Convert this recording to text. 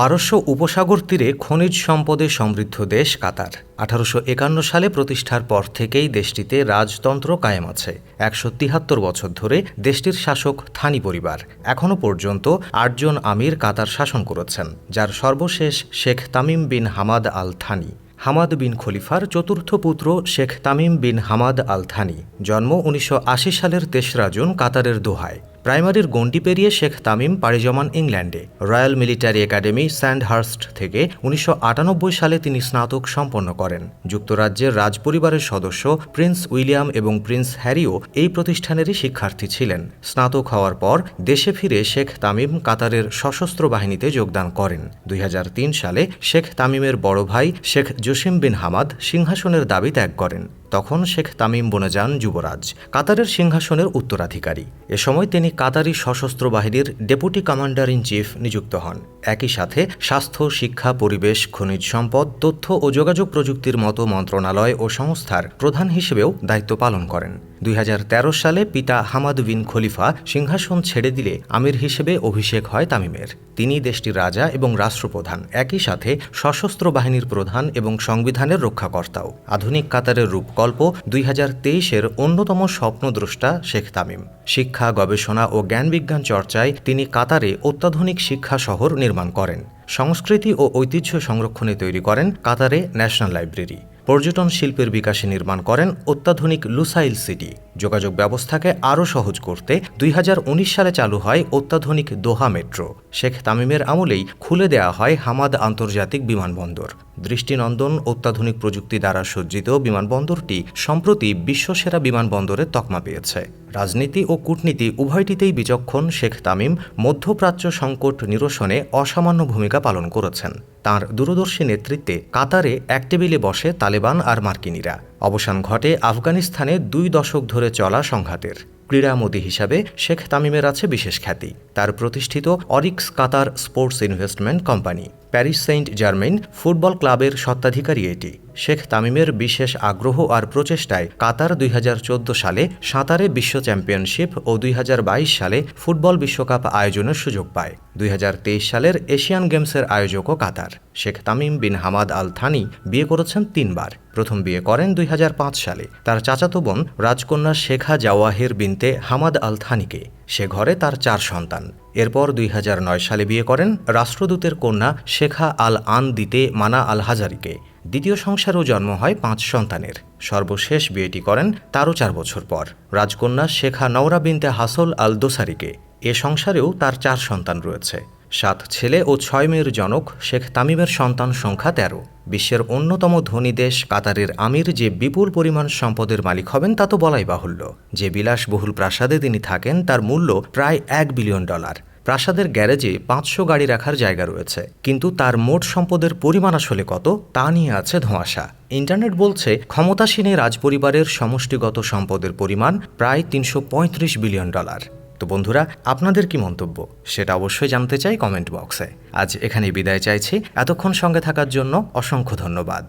পারস্য উপসাগর তীরে খনিজ সম্পদে সমৃদ্ধ দেশ কাতার। আঠারোশো একান্ন সালে প্রতিষ্ঠার পর থেকেই দেশটিতে রাজতন্ত্র কায়েম আছে। একশো তিহাত্তর বছর ধরে দেশটির শাসক থানি পরিবার। এখনও পর্যন্ত আটজন আমির কাতার শাসন করেছেন, যার সর্বশেষ Sheikh Tamim bin Hamad Al Thani Hamad bin খলিফার চতুর্থ পুত্র Sheikh Tamim bin Hamad Al Thani জন্ম উনিশশো আশি সালের তেসরা জুন কাতারের দোহায়। প্রাইমারির গণ্ডি পেরিয়ে শেখ তামিম পাড়ি জমান ইংল্যান্ডে। রয়্যাল মিলিটারি একাডেমি স্যান্ডহার্স্ট থেকে উনিশশো আটানব্বই সালে তিনি স্নাতক সম্পন্ন করেন। যুক্তরাজ্যের রাজপরিবারের সদস্য প্রিন্স উইলিয়াম এবং প্রিন্স হ্যারিও এই প্রতিষ্ঠানেরই শিক্ষার্থী ছিলেন। স্নাতক হওয়ার পর দেশে ফিরে শেখ তামিম কাতারের সশস্ত্র বাহিনীতে যোগদান করেন। দুই হাজার তিন সালে শেখ তামিমের বড় ভাই শেখ জসিম বিন হামাদ সিংহাসনের দাবি ত্যাগ করেন। তখন শেখ তামিম বনে যান যুবরাজ, কাতারের সিংহাসনের উত্তরাধিকারী। এ সময় তিনি কাতারি সশস্ত্র বাহিনীর ডেপুটি কমান্ডার ইন চিফ নিযুক্ত হন। একই সাথে স্বাস্থ্য, শিক্ষা, পরিবেশ, খনিজ সম্পদ, তথ্য ও যোগাযোগ প্রযুক্তির মতো মন্ত্রণালয় ও সংস্থার প্রধান হিসেবেও দায়িত্ব পালন করেন। দুই হাজার তেরো সালে পিতা হামাদ বিন খলিফা সিংহাসন ছেড়ে দিলে আমির হিসেবে অভিষেক হয় তামিমের। তিনি দেশটির রাজা এবং রাষ্ট্রপ্রধান। একই সাথে সশস্ত্র বাহিনীর প্রধান এবং সংবিধানের রক্ষাকর্তাও। আধুনিক কাতারের রূপকল্প দুই হাজার তেইশের অন্যতম স্বপ্নদ্রষ্টা শেখ তামিম। শিক্ষা, গবেষণা ও জ্ঞান বিজ্ঞান চর্চায় তিনি কাতারে অত্যাধুনিক শিক্ষা শহর নির্মাণ করেন। সংস্কৃতি ও ঐতিহ্য সংরক্ষণে তৈরি করেন কাতারে ন্যাশনাল লাইব্রেরি। পর্যটন শিল্পের বিকাশে নির্মাণ করেন অত্যাধুনিক লুসাইল সিটি। যোগাযোগ ব্যবস্থাকে আরও সহজ করতে দুই হাজার উনিশ সালে চালু হয় অত্যাধুনিক দোহা মেট্রো। শেখ তামিমের আমলেই খুলে দেয়া হয় হামাদ আন্তর্জাতিক বিমানবন্দর। দৃষ্টিনন্দন অত্যাধুনিক প্রযুক্তি দ্বারা সজ্জিত বিমানবন্দরটি সম্প্রতি বিশ্বসেরা বিমানবন্দরের তকমা পেয়েছে। রাজনীতি ও কূটনীতি উভয়টিতেই বিচক্ষণ শেখ তামিম মধ্যপ্রাচ্য সংকট নিরসনে অসামান্য ভূমিকা পালন করেছেন। তার দূরদর্শী নেতৃত্বে কাতারে এক টেবিলে বসে তালেবান আর মার্কিনীরা। অবসান ঘটে আফগানিস্তানে দুই দশক ধরে চলা সংঘাতের। ক্রীড়ামোদী হিসাবে শেখ তামিমের আছে বিশেষ খ্যাতি। তার প্রতিষ্ঠিত Oryx Qatar Sports Investment company, Paris Saint Germain football ক্লাবের সত্ত্বাধিকারী এটি। শেখ তামিমের বিশেষ আগ্রহ আর প্রচেষ্টায় কাতার দুই হাজার চোদ্দ সালে সাঁতারে বিশ্ব চ্যাম্পিয়নশিপ ও দুই হাজার বাইশ সালে ফুটবল বিশ্বকাপ আয়োজনের সুযোগ পায়। দুই হাজার তেইশ সালের এশিয়ান গেমসের আয়োজকও Qatar. Sheikh Tamim bin Hamad Al Thani বিয়ে করেছেন তিনবার। প্রথম বিয়ে করেন দুই হাজার পাঁচ সালে। তার চাচাতো বোন রাজকন্যা শেখা জাওয়াহের বিনতে হামাদ আল থানিকে। সে ঘরে তার চার সন্তান। এরপর দুই হাজার নয় সালে বিয়ে করেন রাষ্ট্রদূতের কন্যা শেখা আল আন দিতে মানা আল হাজারিকে। দ্বিতীয় সংসারও জন্ম হয় পাঁচ সন্তানের। সর্বশেষ বিয়েটি করেন তারও চার বছর পর। রাজকন্যা শেখা নওরা বিনতে হাসল আল দোসারিকে এ সংসারেও তার চার সন্তান রয়েছে। সাত ছেলে ও ছয় মেয়ের জনক শেখ তামিমের সন্তান সংখ্যা তেরো। বিশ্বের অন্যতম ধনী দেশ কাতারের আমির যে বিপুল পরিমাণ সম্পদের মালিক হবেন তা তো বলাই বাহুল্য। যে বিলাসবহুল প্রাসাদে তিনি থাকেন তার মূল্য প্রায় এক বিলিয়ন ডলার। প্রাসাদের গ্যারেজে পাঁচশো গাড়ি রাখার জায়গা রয়েছে, কিন্তু তার মোট সম্পদের পরিমাণ আসলে কত তা নিয়ে আছে ধোঁয়াশা। ইন্টারনেট বলছে, ক্ষমতাসীন রাজপরিবারের সমষ্টিগত সম্পদের পরিমাণ প্রায় তিনশো পঁয়ত্রিশ বিলিয়ন ডলার। তো বন্ধুরা, আপনাদের কি মন্তব্য? সেটা অবশ্যই জানতে চাই কমেন্ট বক্সে। আজ এখানে বিদায় চাইছি। এতক্ষণ সঙ্গে থাকার জন্য অসংখ্য ধন্যবাদ।